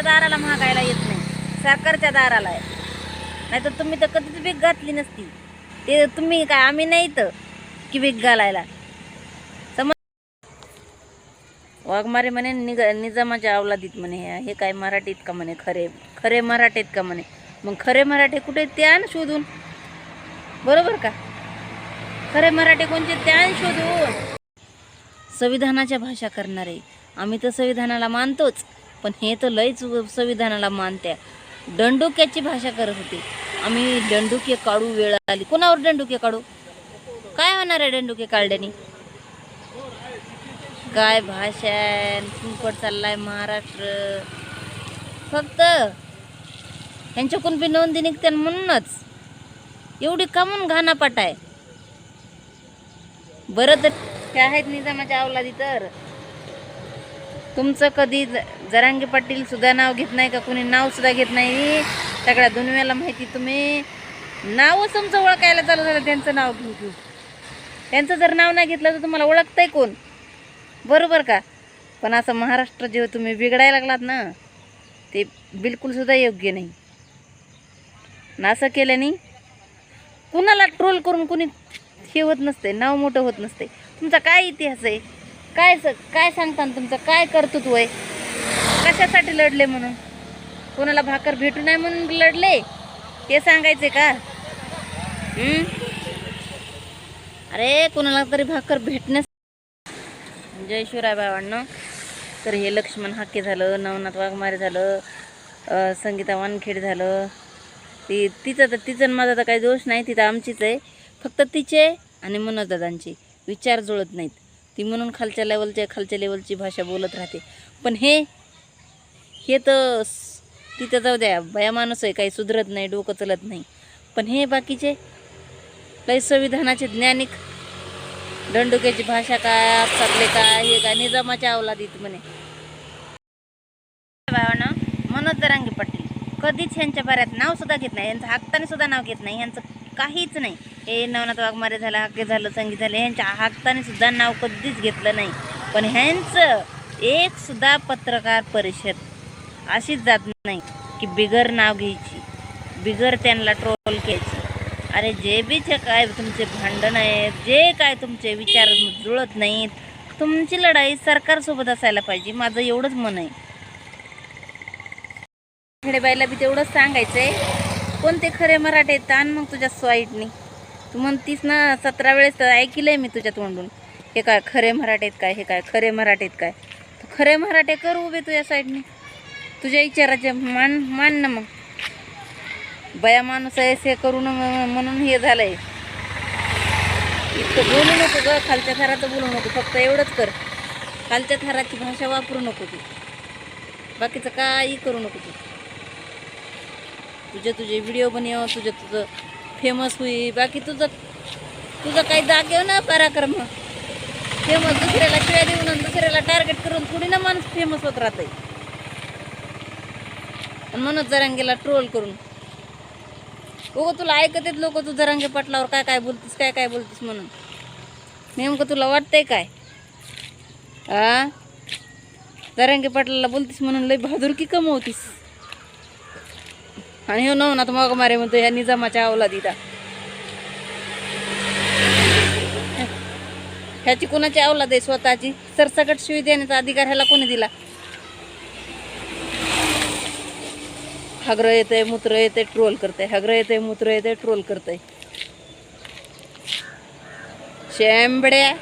तुमच्या दाराला महागायला येत नाही. सरकारच्या दाराला आहे. नाही तर तुम्ही तर कधीच भीक घातली नसती. ते तुम्ही काय आम्ही नाही तर की भीक घालायला. समज वाघमारे म्हणे निग निजामाच्या अवलादीत म्हणे हे- काय मराठीत का म्हणे खरे खरे मराठीत का म्हणे? मग खरे मराठी कुठे ते आण शोधून. बरोबर का? खरे मराठी कोणते ते आण शोधून. संविधानाच्या भाषा करणारे. आम्ही तर संविधानाला मानतोच. पण हे तर लयच संविधानाला मानत्या. दंडुक्याची भाषा करत होती. आम्ही दंडुके काढू वेळ आली. कोणावर दंडुके काढू? काय होणार आहे दंडुके काढल्याने? काय भाषा आहे? फुंकट चाललाय महाराष्ट्र. फक्त ह्यांच्याकडून बी नोंदी निघते म्हणूनच. एवढी कामून घाणापाट आहे. बरं तर ते आहेत निजामाच्या अवलादी तर? तुमचं कधी ज- पाटील सुद्धा नाव घेत नाही का? कुणी नाव सुद्धा घेत नाही? सगळ्या दुनियाला माहिती तुम्ही. नावच तुमचं ओळखायला चालू झालं त्यांचं नाव घेऊ घेऊ त्यांचं जर नाव नाही घेतलं तर तुम्हाला ओळखतंय कोण? बरोबर का? पण असं महाराष्ट्र जेव्हा तुम्ही बिघडायला लागलात ना ते बिलकुलसुद्धा योग्य नाही. ना असं केल्याने कुणाला ट्रोल करून कुणी हे होत नसते नाव मोठं होत नसते तुमचा काय इतिहास आहे? काय स काय सांगता तुमचं? काय कर्तृत्व आहे कशासाठी लढले म्हणून? कोणाला भाकर भेटू नाही म्हणून लढले? हे सांगायचे का? अरे कोणाला तरी भाकर भेटण्यास जय शिवराय बाबांना. तर हे लक्ष्मण हाके झालं नवनाथ वाघमारे झालं संगीता वानखेड झालं. ती तिचं तर तिचं माझा तर काही दोष नाही तिथं आमचीच आहे. फक्त तिचे आणि मनोजदादांचे विचार जुळत नाहीत. ती म्हणून खालच्या लेवलच्या खालच्या लेवलची भाषा बोलत राहते. पण हे हे तर तिथं जाऊ द्या बया माणूस आहे काही सुधरत नाही डोकं चलत नाही. पण हे बाकीचे काही संविधानाचे ज्ञानिक दंडुक्याची भाषा काय आपसातले काय हे काय निजामाच्या अवलादीत म्हणे. भावानं मनोज दरांगे पाटील. कधीच ह्यांच्या बऱ्यात नाव सुद्धा घेत नाही यांचं हाकताने सुद्धा नाव घेत नाही यांचं काहीच नाही. हे नवनाथ वाघमारे झालं हाके झालं संगीत झालं ह्यांच्या हाकताने सुद्धा नाव कधीच घेतलं नाही. पण ह्यांचं एक सुद्धा पत्रकार परिषद अशीच जात नाही की बिगर नाव घ्यायची बिगर त्यांना ट्रोल घ्यायची अरे जे बी जे काय तुमचे भांडण आहेत जे काय तुमचे विचार जुळत नाहीत तुमची लढाई सरकारसोबत असायला पाहिजे माझं एवढंच मन आहे. खेडेबाईला बी तेवढंच सांगायचंय कोणते खरे मराठे आहेत मग तुझ्या स्वाईटनी. तू म्हणतीस ना सतरा वेळेस तर ऐकलंय मी तुझ्या तोंडून. हे काय खरे मराठीत काय हे काय खरे मराठीत काय? खरे मराठे कर उभे तुझ्या साईडने. तुझ्या विचाराचे मान मान ना मग. बया माणूस आहे हे करून म्हणून हे झालंय. इतकं बोलू नको ग खालच्या थराचं बोलू नको फक्त एवढंच कर. खालच्या थराची भाषा वापरू नको तू. बाकीचं काही करू नको तू. तुझे तुझे व्हिडिओ बनव तुझं तुझं फेमस होई. बाकी तुझं तुझं काही जागेव ना पराक्रम? फेमस दुसऱ्याला शिव्या देऊन दुसऱ्याला टार्गेट करून थोडी ना माणूस फेमस होत राहतंय. आणि म्हणून जरांगेला ट्रोल करून. हो तुला ऐकत आहेत लोक तू जरांगे पटलावर काय काय बोलतीस काय काय बोलतीस म्हणून. नेमकं तुला वाटतंय काय? आ? जरांगे पाटलाला बोलतीस म्हणून लय बहादुरकी कमवतीस. आणि हो नवनाथ मग मारे म्हणतो ह्या निजामाच्या आवला दिदा ह्याची कोणाची अवलाद आहे स्वतःची? सरसकट शिवी देण्याचा अधिकार ह्याला कोणी दिला? हग्र येते मूत्र येते ट्रोल करते हग्र येते मूत्र येते ट्रोल करते शेंबड्या